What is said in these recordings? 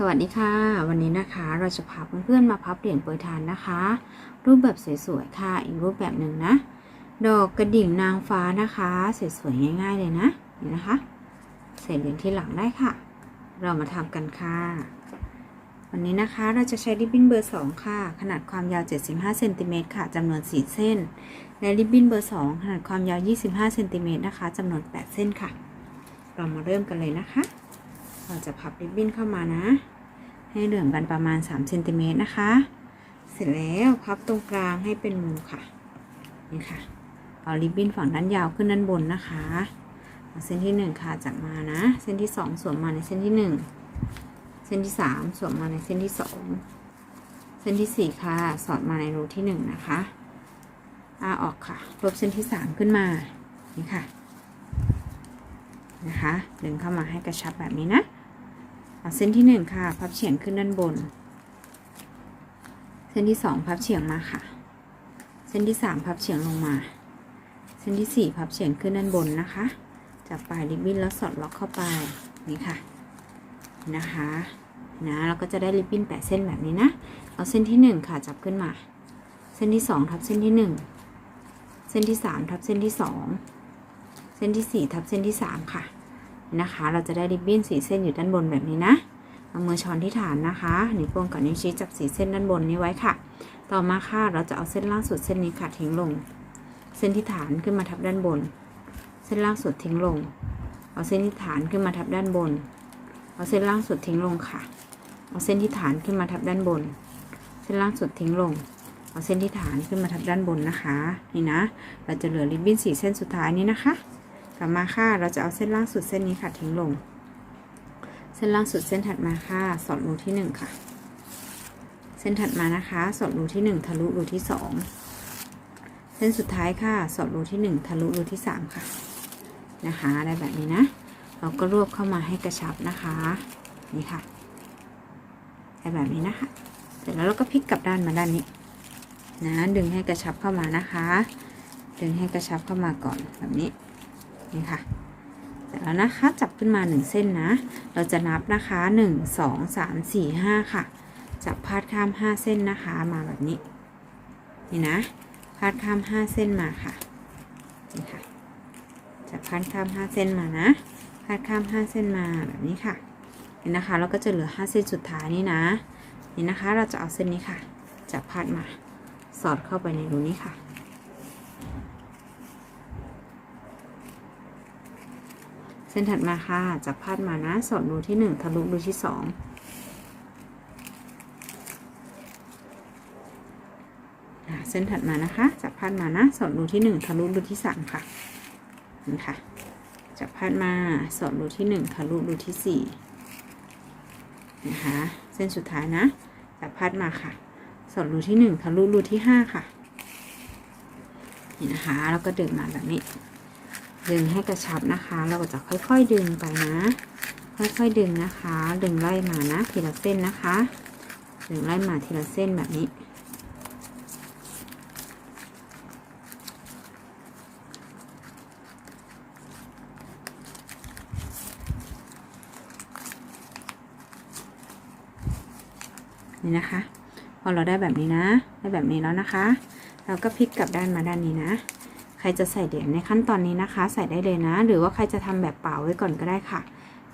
สวัสดีค่ะ วันนี้นะคะเราจะพาเพื่อนๆมาพับเหรียญโปรยทานนะคะ รูปแบบสวยๆค่ะ อีกรูปแบบหนึ่งนะ ดอกกระดิ่งนางฟ้านะคะสวยๆง่าย ๆ เลยนะนี่นะคะใส่เหรียญที่หลังได้ค่ะ เรามาทำกันค่ะ วันนี้นะคะเราจะใช้ริบบิ้นเบอร์2ค่ะ ขนาดความยาว 75เซนติเมตรค่ะจำนวน 4 เส้น และริบบิ้นเบอร์ 2 ขนาดความยาว 25เซนติเมตรนะคะจำนวน 8 เส้นค่ะ เรามาเริ่มกันเลยนะคะ เราจะพับริบบิ้นเข้ามานะ ให้เหลื่อมกันประมาณ3เซนติเมตรนะคะ เสร็จแล้วพับตรงกลางให้เป็นมุมค่ะ นี่ค่ะ เอาริบบิ้นฝั่งด้านยาวขึ้นด้านบนนะคะเส้นที่ 1 ค่ะจับมานะ เส้นที่ 2 สวมมาในเส้นที่ 1 เส้นที่ 3 สวมมาในเส้นที่ 2 เส้นที่ 4 ค่ะ สอดมาในรูที่ 1 นะคะอาออกค่ะลบเส้นที่ 3 ขึ้นมา นี่ค่ะ นะคะ ดึงเข้ามาให้กระชับแบบนี้นะ เอาเส้นที่1ค่ะ พับเฉียงขึ้นด้านบน เส้นที่2พับเฉียงมาค่ะ เส้นที่3พับเฉียงลงมา เส้นที่4พับเฉียงขึ้นด้านบนนะคะ จับปลายริบบิ้นแล้วสอดล็อกเข้าไปนี่ค่ะนะคะนะเราก็จะได้ริบบิ้นแปดเส้นแบบนี้นะ เอาเส้นที่1ค่ะจับขึ้นมา เส้นที่2ทับเส้นที่1เส้นที่3ทับเส้นที่2เส้นที่4ทับเส้นที่3ค่ะ นะคะ เราจะได้ริบบิ้นสีเส้นอยู่ด้านบนแบบนี้นะเอามือช้อนที่ฐานนะคะนิ้วโป้งกับนิ้วชี้จับสีเส้นด้านบนนี้ไว้ค่ะ ต่อมาค่ะเราจะเอาเส้นล่างสุดเส้นนี้ค่ะทิ้งลง เส้นที่ฐานขึ้นมาทับด้านบน เส้นล่างสุดทิ้งลง เอาเส้นที่ฐานขึ้นมาทับด้านบน เอาเส้นล่างสุดทิ้งลงค่ะ เอาเส้นที่ฐานขึ้นมาทับด้านบน เส้นล่างสุดทิ้งลง เอาเส้นที่ฐานขึ้นมาทับด้านบนนะคะ นี่นะ เราจะเหลือริบบิ้นสีเส้นสุดท้ายนี้นะคะ กลับมาค่ะ เราจะเอาเส้นล่างสุดเส้นนี้ค่ะทิ้งลง เส้นล่างสุดเส้นถัดมาค่ะ สอดรูที่หนึ่งค่ะ เส้นถัดมานะคะ สอดรูที่หนึ่งทะลุรูที่สองเส้นสุดท้ายค่ะ สอดรูที่หนึ่งทะลุรูที่สามค่ะ นะคะได้แบบนี้นะ เราก็รวบเข้ามาให้กระชับนะคะ นี่ค่ะได้แบบนี้นะคะ เสร็จแล้วเราก็พลิกกลับด้านมาด้านนี้ นะ ดึงให้กระชับเข้ามานะคะ ดึงให้กระชับเข้ามาก่อนแบบนี้ นี่ค่ะเสร็จแล้วนะคะจับขึ้นมาหนึ่งเส้นนะ เราจะนับนะคะหนึ่งสองสามสี่ห้าค่ะ จับพาดข้ามห้าเส้นนะคะมาแบบนี้ นี่นะ พาดข้ามห้าเส้นมาค่ะนี่ค่ะจับพาดข้ามห้าเส้นมานะ พาดข้ามห้าเส้นมาแบบนี้ค่ะนี่นะคะเราก็จะเหลือห้าเส้นสุดท้ายนี่นะ นี่นะคะเราจะเอาเส้นนี้ค่ะ จับพาดมา สอดเข้าไปในรูนี้ค่ะ ส้นถัดมาค่ะจับพาดมานะ สอดรูที่หนึ่งทะลุรูที่สองเส้นถัดมานะคะ จับพาดมานะ สอดรูที่หนึ่งทะลุรูที่สามค่ะนี่ค่ะ จับพาดมาสอดรูที่หนึ่งทะลุรูที่สี่นะคะ เส้นสุดท้ายนะ จับพาดมาค่ะ สอดรูที่หนึ่งทะลุรูที่ห้าค่ะ นี่นะคะ แล้วก็ดึงมาแบบนี้ ดึงให้กระชับนะคะ เราก็จะค่อยๆดึงไปนะ ค่อยๆดึงนะคะ ดึงไล่มานะทีละเส้นนะคะ ดึงไล่มาทีละเส้นแบบนี้ นี่นะคะ พอเราได้แบบนี้นะ ได้แบบนี้แล้วนะคะ เราก็พลิกกลับด้านมาด้านนี้นะ ใครจะใส่เหรียญในขั้นตอนนี้นะคะ ใส่ได้เลยนะ หรือว่าใครจะทำแบบเป่าไว้ก่อนก็ได้ค่ะ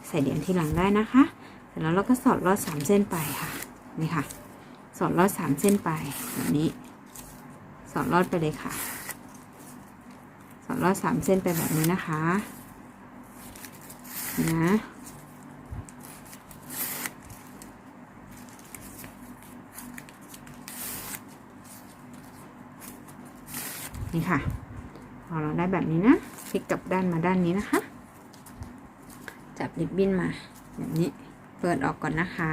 ใส่เหรียญทีหลังได้นะคะเสร็จแล้วเราก็สอดลอดสามเส้นไปค่ะนี่ค่ะ สอดลอดสามเส้นไปแบบนี้ สอดลอดไปเลยค่ะ สอดลอดสามเส้นไปแบบนี้นะคะนะนี่ค่ะ อเราได้แบบนี้นะพลิกกลับด้านมาด้านนี้นะคะ จับริบบิ้นมาแบบนี้ เปิดออกก่อนนะคะ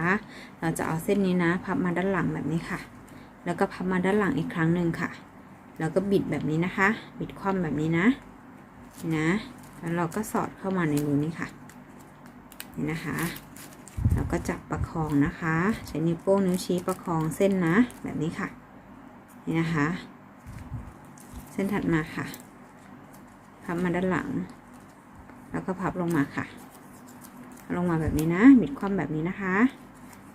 เราจะเอาเส้นนี้นะ พับมาด้านหลังแบบนี้ค่ะ แล้วก็พับมาด้านหลังอีกครั้งหนึ่งค่ะ แล้วก็บิดแบบนี้นะคะ บิดคว่ำแบบนี้นะนี่นะแล้วเราก็สอดเข้ามาในรูนี้ค่ะ นี่นะคะแล้วก็จับประคองนะคะ ใช้นิ้วโป้งนิ้วชี้ประคองเส้นนะ แบบนี้ค่ะ นี่นะคะ เส้นถัดมาค่ะ พับมาด้านหลัง แล้วก็พับลงมาค่ะ ลงมาแบบนี้นะบิดคว่ำแบบนี้นะคะ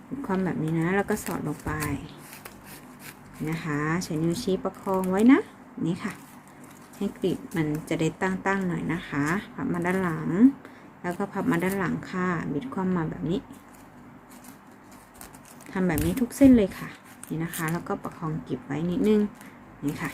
บิดความแบบนี้นะ แล้วก็สอดลงไปนะคะใช้นิ้วชี้ประคองไว้นะนี่ค่ะ ให้กรีบมันจะได้ตั้งๆหน่อยนะคะ พับมาด้านหลัง แล้วก็พับมาด้านหลังค่ะบิดความมาแบบนี้ทำแบบนี้ทุกเส้นเลยค่ะนี่นะคะ แล้วก็ประคองกรีบไว้นิดนึงนี่ค่ะ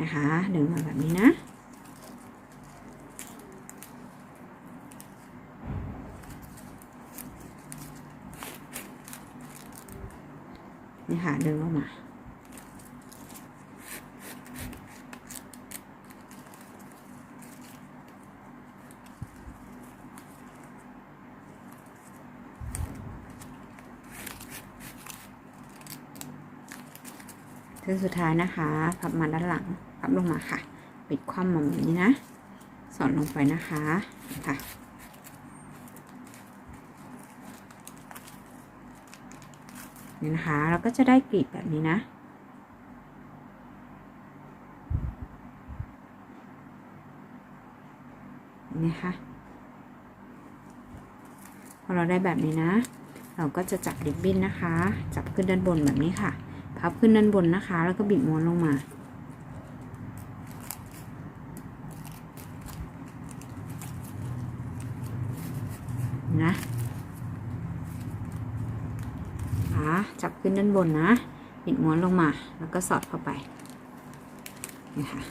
นะคะดึงมาแบบนี้นะ นี่ค่ะดึงออกมา เส้นสุดท้ายนะคะ พับมาด้านหลัง พับลงมาค่ะ ปิดคว่ำมาแบบนี้นะ สอดลงไปนะคะค่ะนี่นะคะเราก็จะได้กลีบแบบนี้นะ นี่ค่ะ พอเราได้แบบนี้นะ เราก็จะจับริบบิ้นนะคะ จับขึ้นด้านบนแบบนี้ค่ะ พับขึ้นด้านบนนะคะ แล้วก็บิดม้วนลงมา นะขาจับขึ้นด้านบนนะ บิดม้วนลงมา แล้วก็สอดเข้าไปนี่ค่ะ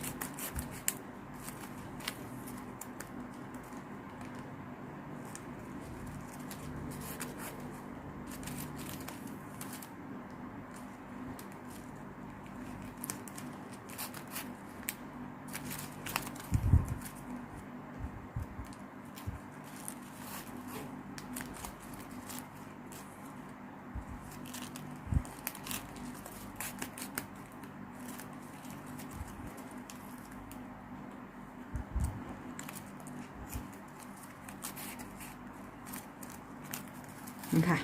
นี่ค่ะ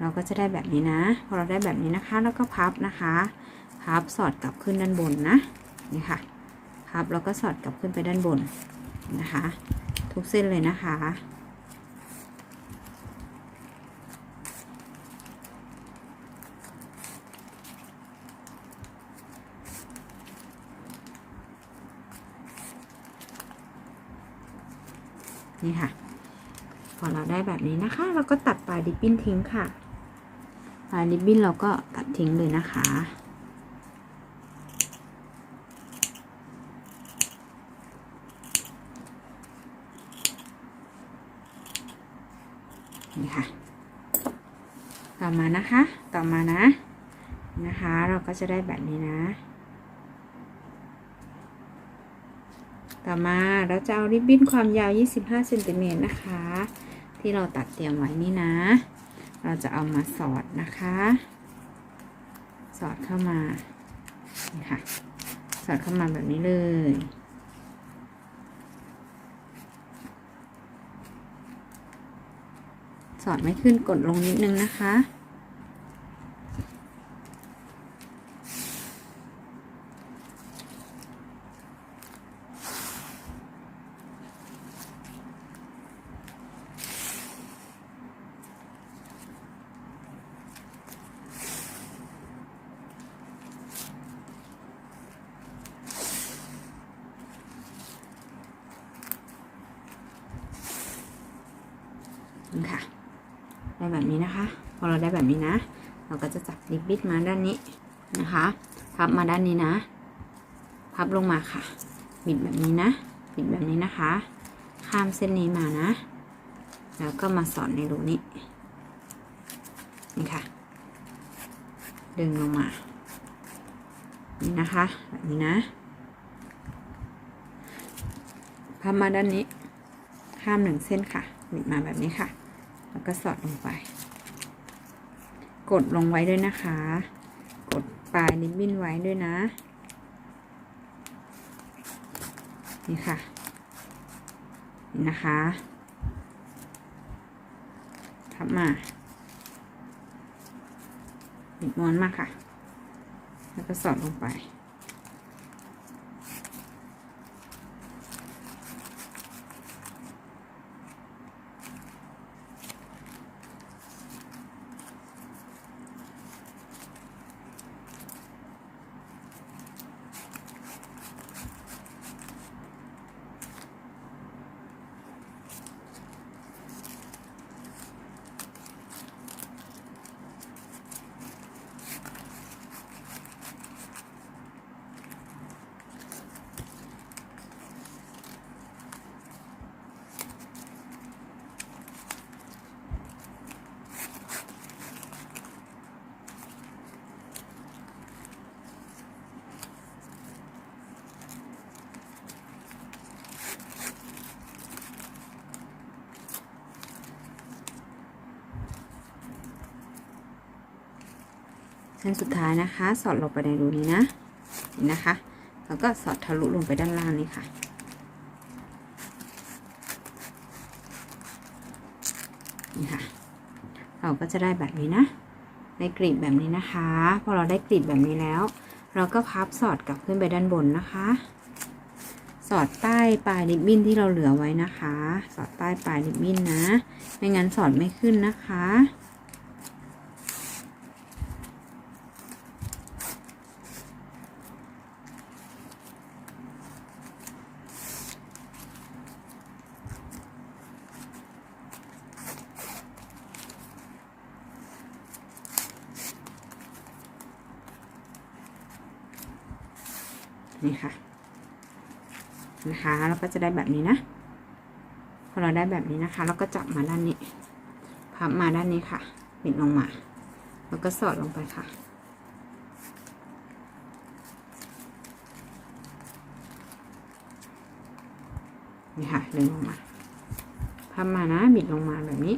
เราก็จะได้แบบนี้นะ พอเราได้แบบนี้นะคะ แล้วก็พับนะคะ พับสอดกลับขึ้นด้านบนนะ นี่ค่ะ พับแล้วก็สอดกลับขึ้นไปด้านบนนะคะ ทุกเส้นเลยนะคะนี่ค่ะ อเราได้แบบนี้นะคะ เราก็ตัดปลายริบบิ้นทิ้งค่ะปลายริบบิ้นเราก็ตัดทิ้งเลยนะคะนี่ค่ะ ต่อมานะคะ ต่อมานะ นะคะ เราก็จะได้แบบนี้นะ ต่อมาเราจะเอาริบบิ้นความยาว 25เซนติเมตรนะคะ ที่เราตัดเตรียมไว้นี่นะ เราจะเอามาสอดนะคะ สอดเข้ามานี่ค่ะ สอดเข้ามาแบบนี้เลยสอดไม่ขึ้นกดลงนิดนึงนะคะ นี่ค่ะ ได้แบบนี้นะคะ พอเราได้แบบนี้นะ เราก็จะจับริบบิ้นมาด้านนี้นะคะ พับมาด้านนี้นะ พับลงมาค่ะ บิดแบบนี้นะ บิดแบบนี้นะคะ ข้ามเส้นนี้มานะ แล้วก็มาสอดในรูนี้ นี่ค่ะ ดึงลงมา นี่นะคะ แบบนี้นะ พับมาด้านนี้ ข้ามหนึ่งเส้นค่ะ บิดมาแบบนี้ค่ะ แล้วก็สอดลงไป กดลงไว้ด้วยนะคะ กดปลายริบบิ้นไว้ด้วยนะ นี่ค่ะ นี่นะคะทับมาบิดม้วนมาค่ะ แล้วก็สอดลงไป เส้นสุดท้ายนะคะ สอดลงไปในรูนี้นะเห็นนะคะ แล้วก็สอดทะลุลงไปด้านล่างนี่ค่ะนี่ค่ะ เราก็จะได้แบบนี้นะได้กรีบแบบนี้นะคะ พอเราได้กรีบแบบนี้แล้ว เราก็พับสอดกลับขึ้นไปด้านบนนะคะ สอดใต้ปลายริบบิ้นที่เราเหลือไว้นะคะ สอดใต้ปลายริบบิ้นนะ ไม่งั้นสอดไม่ขึ้นนะคะ นี่ค่ะนะคะเราก็จะได้แบบนี้นะพอเราได้แบบนี้นะคะ เราก็จับมาด้านนี้ พับมาด้านนี้ค่ะปิดลงมา แล้วก็สอดลงไปค่ะ นี่ค่ะดึงลงมา พับมานะบิดลงมาแบบนี้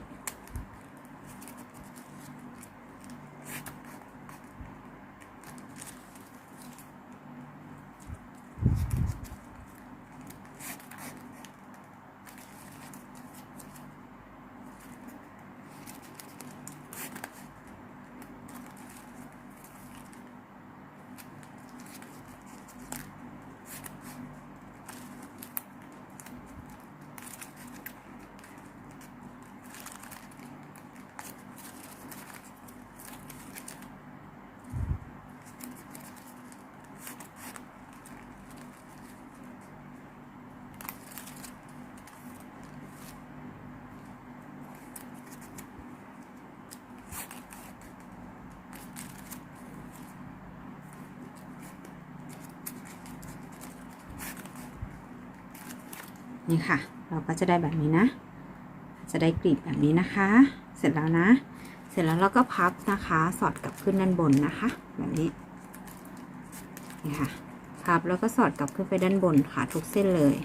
นี่ค่ะ เราก็จะได้แบบนี้นะ จะได้กลีบแบบนี้นะคะ เสร็จแล้วนะ เสร็จแล้วเราก็พับนะคะ สอดกลับขึ้นด้านบนนะคะ แบบนี้นี่ค่ะพับแล้วก็สอดกลับขึ้นไปด้านบนค่ะทุกเส้นเลย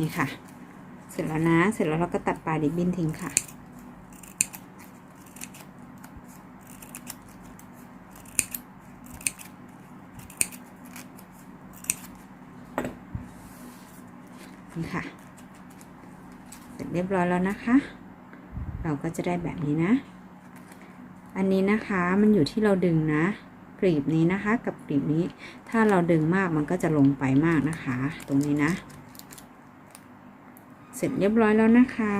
นี่ค่ะ เสร็จแล้วนะ เสร็จแล้วเราก็ตัดปลายริบบิ้นทิ้งค่ะ นี่ค่ะ เสร็จเรียบร้อยแล้วนะคะ เราก็จะได้แบบนี้นะ อันนี้นะคะมันอยู่ที่เราดึงนะกรีบนี้นะคะ กับกรีบนี้ ถ้าเราดึงมากมันก็จะลงไปมากนะคะ ตรงนี้นะ เสร็จเรียบร้อยแล้วนะคะ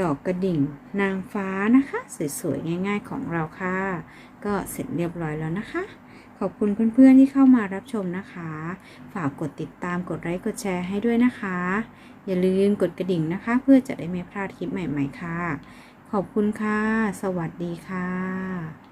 ดอกกระดิ่งนางฟ้านะคะ สวยๆง่าย ๆของเราค่ะ ก็เสร็จเรียบร้อยแล้วนะคะ ขอบคุณเพื่อนๆที่เข้ามารับชมนะคะ ฝากกดติดตามกดไลค์กดแชร์ให้ด้วยนะคะ อย่าลืมกดกระดิ่งนะคะ เพื่อจะได้ไม่พลาดคลิปใหม่ ๆ ค่ะ ขอบคุณค่ะ สวัสดีค่ะ